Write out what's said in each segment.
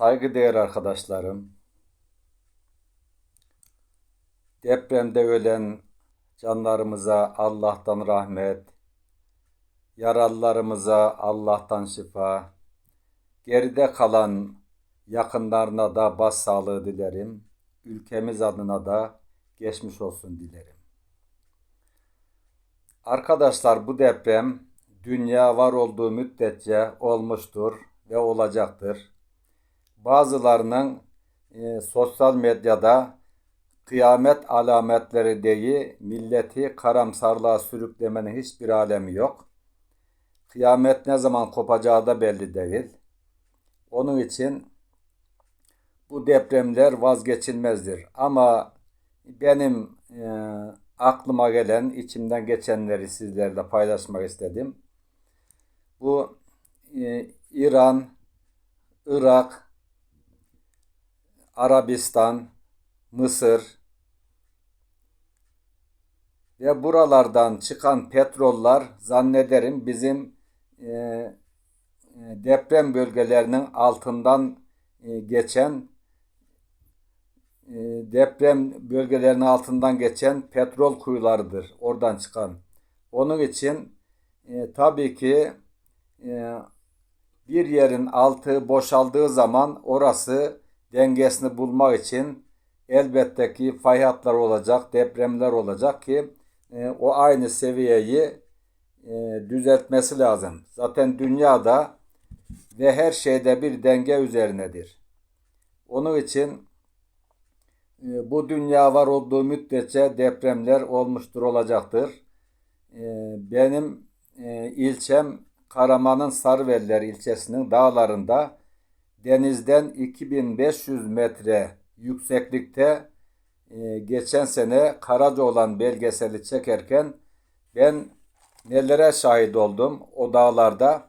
Saygıdeğer arkadaşlarım, depremde ölen canlarımıza Allah'tan rahmet, yaralılarımıza Allah'tan şifa, geride kalan yakınlarına da başsağlığı dilerim. Ülkemiz adına da geçmiş olsun dilerim. Arkadaşlar bu deprem dünya var olduğu müddetçe olmuştur ve olacaktır. Bazılarının e, sosyal medyada kıyamet alametleri diye milleti karamsarlığa sürüklemenin hiçbir alemi yok. Kıyamet ne zaman kopacağı da belli değil. Onun için bu depremler vazgeçilmezdir. Ama benim e, aklıma gelen, içimden geçenleri sizlerle paylaşmak istedim. Bu e, İran, Irak, Arabistan, Mısır ve buralardan çıkan petrollar zannederim bizim e, e, deprem bölgelerinin altından e, geçen e, deprem bölgelerinin altından geçen petrol kuyularıdır oradan çıkan. Onun için e, tabii ki e, bir yerin altı boşaldığı zaman orası dengesini bulmak için elbette ki fay hatları olacak, depremler olacak ki e, o aynı seviyeyi e, düzeltmesi lazım. Zaten dünyada ve her şeyde bir denge üzerinedir. Onun için e, bu dünya var olduğu müddetçe depremler olmuştur olacaktır. E, benim e, ilçem Karaman'ın Sarıveller ilçesinin dağlarında denizden 2500 metre yükseklikte e, geçen sene Karacaoğlan belgeseli çekerken ben nelere şahit oldum o dağlarda.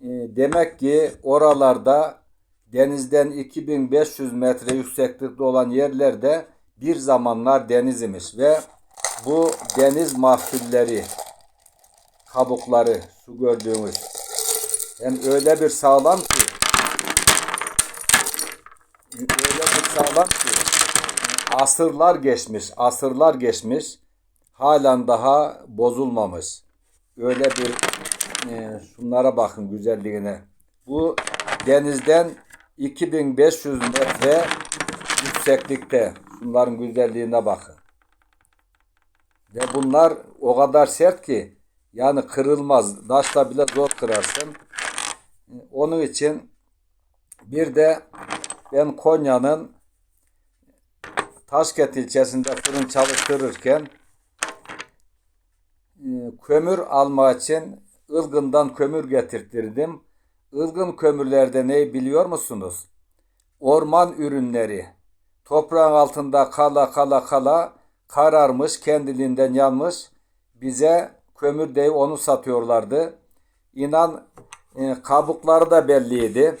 E, demek ki oralarda denizden 2500 metre yükseklikte olan yerlerde bir zamanlar deniz imiş ve bu deniz mahsulleri kabukları su gördüğümüz hem öyle bir sağlam öyle bir sağlam ki asırlar geçmiş asırlar geçmiş halen daha bozulmamış öyle bir e, şunlara bakın güzelliğine bu denizden 2500 metre yükseklikte şunların güzelliğine bakın ve bunlar o kadar sert ki yani kırılmaz. Taşla bile zor kırarsın. Onun için bir de ben Konya'nın Taşket ilçesinde fırın çalıştırırken e, kömür alma için ılgından kömür getirtirdim. Ilgın kömürlerde ne biliyor musunuz? Orman ürünleri. Toprağın altında kala kala kala kararmış, kendiliğinden yanmış. Bize kömür deyip onu satıyorlardı. İnan e, kabukları da belliydi.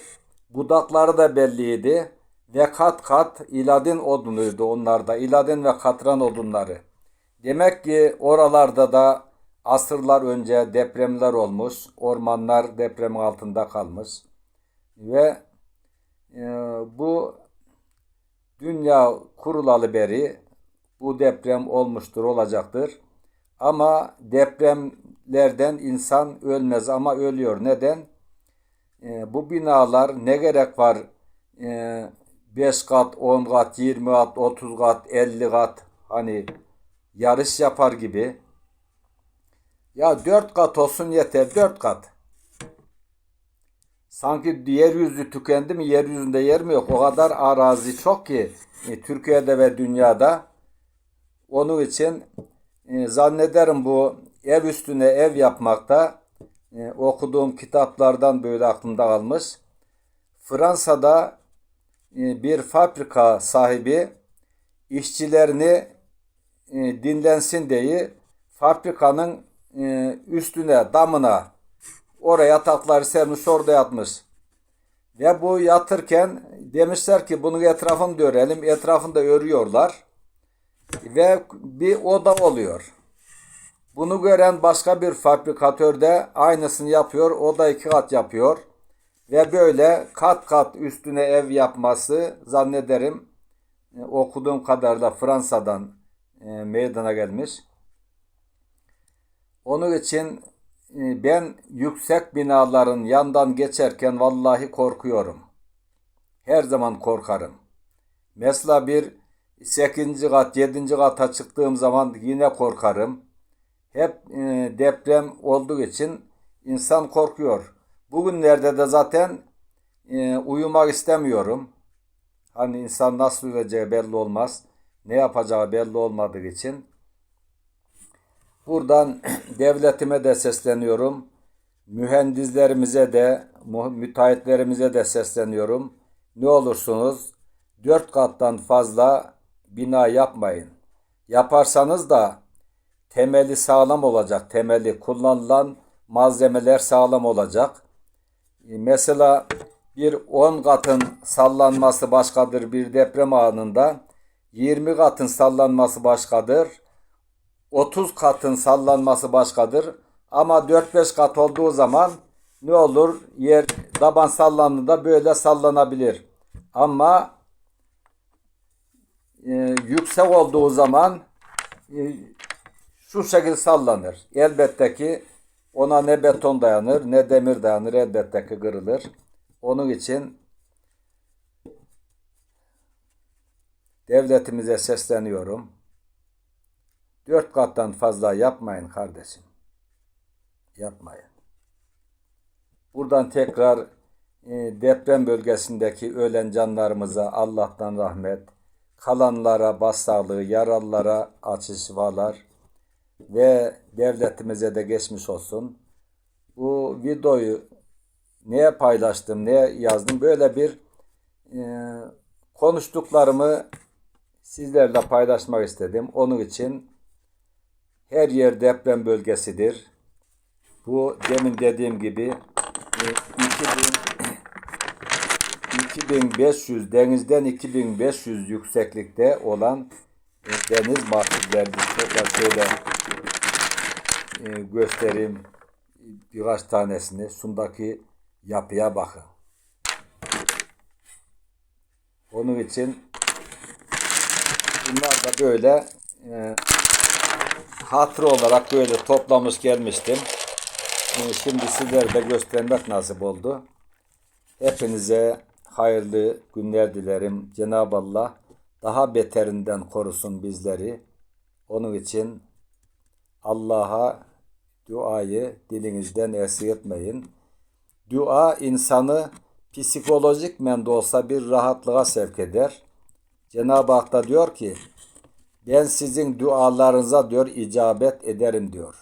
Budakları da belliydi. Ve kat kat iladin odunuydu onlarda. İladin ve katran odunları. Demek ki oralarda da asırlar önce depremler olmuş. Ormanlar depremin altında kalmış. Ve e, bu dünya kurulalı beri bu deprem olmuştur, olacaktır. Ama depremlerden insan ölmez ama ölüyor. Neden? E, bu binalar ne gerek var? E, 5 kat, 10 kat, 20 kat, 30 kat, 50 kat hani yarış yapar gibi. Ya 4 kat olsun yeter 4 kat. Sanki yeryüzü tükendi mi yeryüzünde yer mi yok? O kadar arazi çok ki e, Türkiye'de ve dünyada. Onun için e, zannederim bu ev üstüne ev yapmakta e, okuduğum kitaplardan böyle aklımda kalmış. Fransa'da e, bir fabrika sahibi işçilerini e, dinlensin diye fabrikanın e, üstüne damına oraya yatakları sermiş orada yatmış. Ve bu yatırken demişler ki bunun etrafını da örelim. Etrafını da örüyorlar ve bir oda oluyor. Bunu gören başka bir fabrikatör de aynısını yapıyor. O da iki kat yapıyor. Ve böyle kat kat üstüne ev yapması zannederim e, okuduğum kadarıyla Fransa'dan e, meydana gelmiş. Onun için e, ben yüksek binaların yandan geçerken vallahi korkuyorum. Her zaman korkarım. Mesela bir 8. kat, 7. kata çıktığım zaman yine korkarım. Hep e, deprem olduğu için insan korkuyor. Bugünlerde de zaten e, uyumak istemiyorum. Hani insan nasıl öleceği belli olmaz. Ne yapacağı belli olmadığı için. Buradan devletime de sesleniyorum. Mühendislerimize de, müteahhitlerimize de sesleniyorum. Ne olursunuz dört kattan fazla bina yapmayın. Yaparsanız da temeli sağlam olacak. Temeli kullanılan malzemeler sağlam olacak. E, Mesela bir 10 katın sallanması başkadır bir deprem anında. 20 katın sallanması başkadır. 30 katın sallanması başkadır. Ama 4-5 kat olduğu zaman ne olur? Yer taban sallandığında böyle sallanabilir. Ama e, yüksek olduğu zaman e, şu şekilde sallanır. Elbette ki ona ne beton dayanır ne demir dayanır elbette ki kırılır. Onun için devletimize sesleniyorum. Dört kattan fazla yapmayın kardeşim. Yapmayın. Buradan tekrar e, deprem bölgesindeki ölen canlarımıza Allah'tan rahmet, kalanlara başsağlığı, yaralılara acı şifalar ve devletimize de geçmiş olsun. Bu videoyu neye paylaştım, neye yazdım? Böyle bir e, konuştuklarımı sizlerle paylaşmak istedim. Onun için her yer deprem bölgesidir. Bu demin dediğim gibi e, 2000 2500 denizden 2500 yükseklikte olan deniz mahsulleridir. Tekrar şöyle e, göstereyim birkaç tanesini. Şundaki yapıya bakın. Onun için bunlar da böyle e, hatır olarak böyle toplamış gelmiştim. E, Şimdi sizlere de göstermek nasip oldu. Hepinize hayırlı günler dilerim. Cenab-ı Allah daha beterinden korusun bizleri. Onun için Allah'a duayı dilinizden eksik etmeyin. Dua insanı psikolojik de olsa bir rahatlığa sevk eder. Cenab-ı Hak da diyor ki ben sizin dualarınıza diyor icabet ederim diyor.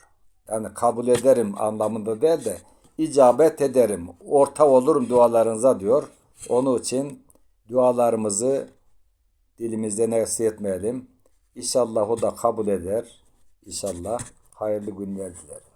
Yani kabul ederim anlamında değil de icabet ederim. Orta olurum dualarınıza diyor. Onun için dualarımızı dilimizden eksik etmeyelim. İnşallah o da kabul eder. İnşallah hayırlı günler dilerim.